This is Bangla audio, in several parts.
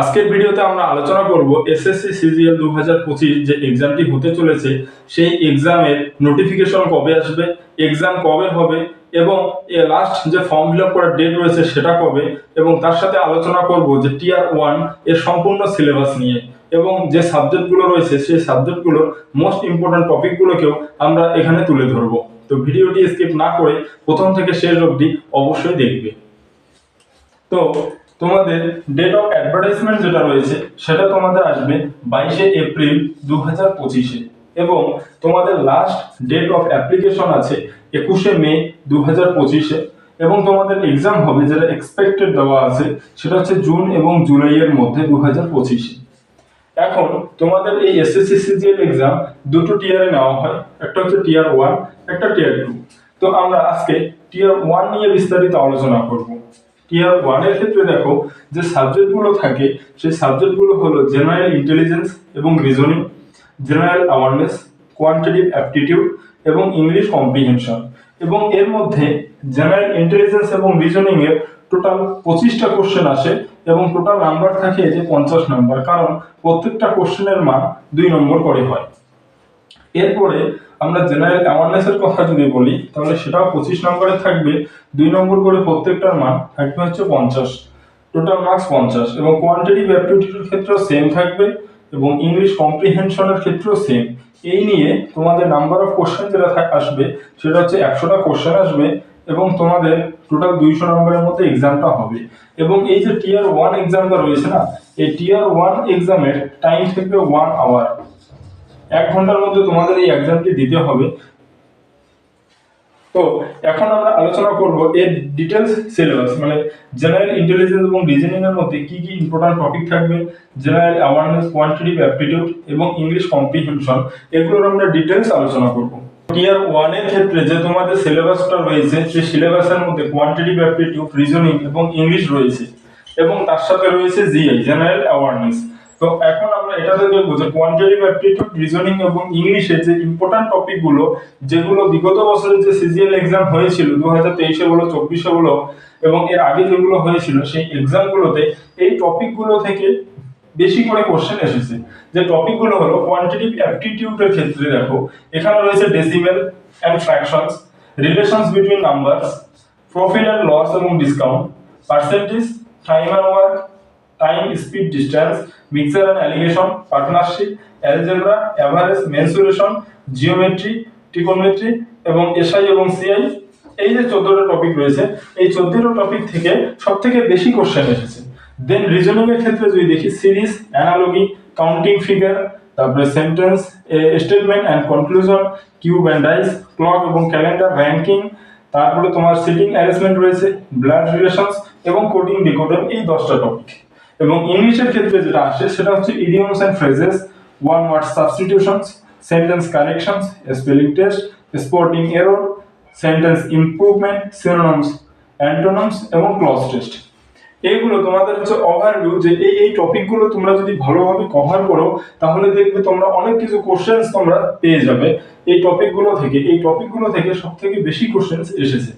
আজকের ভিডিওতে আমরা আলোচনা করব এসএসসি সিজিএল দু হাজার পঁচিশ যে এক্সামটি হতে চলেছে, সেই এক্সামের নোটিফিকেশন কবে আসবে এক্সাম কবে হবে এবং এ লাস্ট যে ফর্ম ফিল আপ করার ডেট রয়েছে সেটা কবে এবং তার সাথে আলোচনা করব যে টিয়ার ওয়ানের সম্পূর্ণ সিলেবাস নিয়ে এবং যে সাবজেক্টগুলো রয়েছে সেই সাবজেক্টগুলোর মোস্ট ইম্পর্ট্যান্ট টপিকগুলোকেও আমরা এখানে তুলে ধরবো। তো ভিডিওটি স্কিপ না করে প্রথম থেকে শেষ অবধি অবশ্যই দেখবে। তো তোমাদের ডেট অফ অ্যাডভার্টাইজমেন্ট যেটা রয়েছে, সেটা তোমাদের আসবে বাইশে এপ্রিল দু হাজার পঁচিশে। এবং তোমাদের লাস্ট ডেট অফ অ্যাপ্লিকেশন আছে একুশে মে দু হাজার পঁচিশে। এবং তোমাদের এক্সাম হবে যেটা এক্সপেক্টেড দেওয়া আছে, সেটা হচ্ছে জুন এবং জুলাইয়ের মধ্যে দু হাজার পঁচিশে। এখন তোমাদের এই এসএসসি সিজিএল এক্সাম দুটো টিয়ারে নেওয়া হয়, একটা হচ্ছে টিয়ার ওয়ান একটা টিয়ার টু তো আমরা আজকে টিয়ার ওয়ান নিয়ে বিস্তারিত আলোচনা করব। টিয়ার ওয়ানের ক্ষেত্রে দেখো, যে সাবজেক্টগুলো থাকে, সেই সাবজেক্টগুলো হলো জেনারেল ইন্টেলিজেন্স এবং reasoning general awareness quantitative aptitude এবং ইংলিশ কম্প্রিহেনশন এবং এর মধ্যে জেনারেল ইন্টেলিজেন্স এবং রিজনিং এর টোটাল পঁচিশটা কোশ্চেন আসে এবং টোটাল নাম্বার থাকে যে পঞ্চাশ নাম্বার কারণ প্রত্যেকটা কোশ্চেনের মান দুই নম্বর করে হয়। এরপরে আমরা জেনারেল অ্যাওয়ারনেসের কথা যদি বলি, তাহলে সেটাও পঁচিশ নম্বরে থাকবে। দুই নম্বর করে প্রত্যেকটার মান থাকবে হচ্ছে পঞ্চাশ। টোটাল মার্কস পঞ্চাশ। এবং কোয়ান্টিটিভ অ্যাপটিটিউডের ক্ষেত্রেও সেম থাকবে এবং ইংলিশ কম্প্রিহেনশনের ক্ষেত্রেও সেম এই নিয়ে তোমাদের নাম্বার অফ কোশ্চেন যেটা আসবে, সেটা হচ্ছে একশোটা কোশ্চেন আসবে এবং তোমাদের টোটাল দুইশো নম্বরের মধ্যে এক্সামটা হবে। এবং এই যে টিয়ার ওয়ান এক্সামটা রয়েছে না, এই টিয়ার ওয়ান এক্সামের টাইম থাকবে ওয়ান আওয়ার এক ঘণ্টার মধ্যে তোমাদের এই এক্সামটি দিতে হবে। তো, এখন আমরা আলোচনা করব এর ডিটেলস সিলেবাস মানে জেনারেল ইন্টেলিজেন্স এবং রিজনিং এর মধ্যে কি কি ইম্পর্টেন্ট টপিক থাকবে জেনারেল অ্যাওয়ারনেস কোয়ান্টিটিভ অ্যাপটিটিউড এবং ইংলিশ কম্প্রিহেনশন এগুলোর আমরা ডিটেলস আলোচনা করব। টিয়ার ওয়ানের ক্ষেত্রে যে তোমাদের সিলেবাসটা রয়েছে, সেই সিলেবাসের মধ্যে কোয়ান্টিটিভ অ্যাপটিটিউড রিজনিং এবং ইংলিশ রয়েছে এবং তার সাথে রয়েছে জিআই জেনারেল অ্যাওয়ারনেস তো এখন আমরা এটাতে দেখব যে কোয়ান্টিটিভ অ্যাপটিটিউড রিজনিং এবং ইংলিশে যে ইম্পর্টেন্ট টপিকগুলো যেগুলো বিগত বছরে যে সিজিএল এক্সাম হয়েছিল দু হাজার তেইশে বলো, চব্বিশে বলো, এবং এর আগে যেগুলো হয়েছিল, সেই এক্সামগুলোতে এই টপিকগুলো থেকে বেশি করে কোশ্চেন এসেছে। যে টপিকগুলো হলো কোয়ান্টিটিভ অ্যাপটিটিউডের ক্ষেত্রে দেখো, এখানে রয়েছে decimal and fractions relations between numbers profit and loss এবং discount percentage time and work time speed distance mixture and alligation partnership algebra average mensuration geometry trigonometry এবং এসআই এবং সিআই এই যে চোদ্দটা টপিক রয়েছে, এই চোদ্দটা টপিক থেকে সব থেকে বেশি কোশ্চেন এসেছে। দেন রিজনিং এর ক্ষেত্রে যদি দেখি সিরিজ অ্যানালগি কাউন্টিং ফিগার তারপরে sentence statement and conclusion cube and dice clock এবং ক্যালেন্ডার র্যাঙ্কিং তারপরে তোমার সিটিং অ্যারেঞ্জমেন্ট রয়েছে ব্লাড রিলেশনস এবং কোডিং ডিকোডিং এই দশটা টপিক এবং ইংলিশের ক্ষেত্রে যেটা আসে, সেটা হচ্ছে idioms and phrases one word substitutions sentence corrections spelling test spotting error sentence improvement synonyms antonyms এবং ক্লজ টেস্ট এইগুলো তোমাদের হচ্ছে ওভারভিউ যে এই এই টপিকগুলো তোমরা যদি ভালোভাবে কভার করো, তাহলে দেখবে তোমরা অনেক কিছু কোশ্চেন্স তোমরা পেয়ে যাবে। এই টপিকগুলো থেকে, এই টপিকগুলো থেকে সব থেকে বেশি কোশ্চেন্স এসেছে।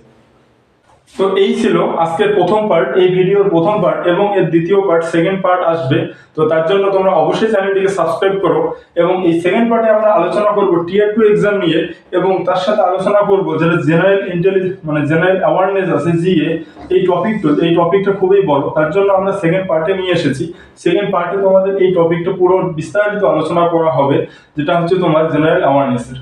তো এই ছিল আজকের প্রথম পার্ট এই ভিডিওর প্রথম পার্ট এবং এর দ্বিতীয় পার্ট সেকেন্ড পার্ট আসবে। তো তার জন্য তোমরা অবশ্যই চ্যানেলটিকে সাবস্ক্রাইব করো এবং এই সেকেন্ড পার্টে আমরা আলোচনা করব টিয়ার টু এক্সাম নিয়ে এবং তার সাথে আলোচনা করব যেটা জেনারেল ইন্টেলিজেন্স মানে জেনারেল অ্যাওয়ারনেস আছে জিএ এই টপিকটা এই টপিকটা খুবই বড়। তার জন্য আমরা সেকেন্ড পার্টে নিয়ে এসেছি। সেকেন্ড পার্টে তোমাদের এই টপিকটা পুরো বিস্তারিত আলোচনা করা হবে, যেটা হচ্ছে তোমার জেনারেল অ্যাওয়ারনেসের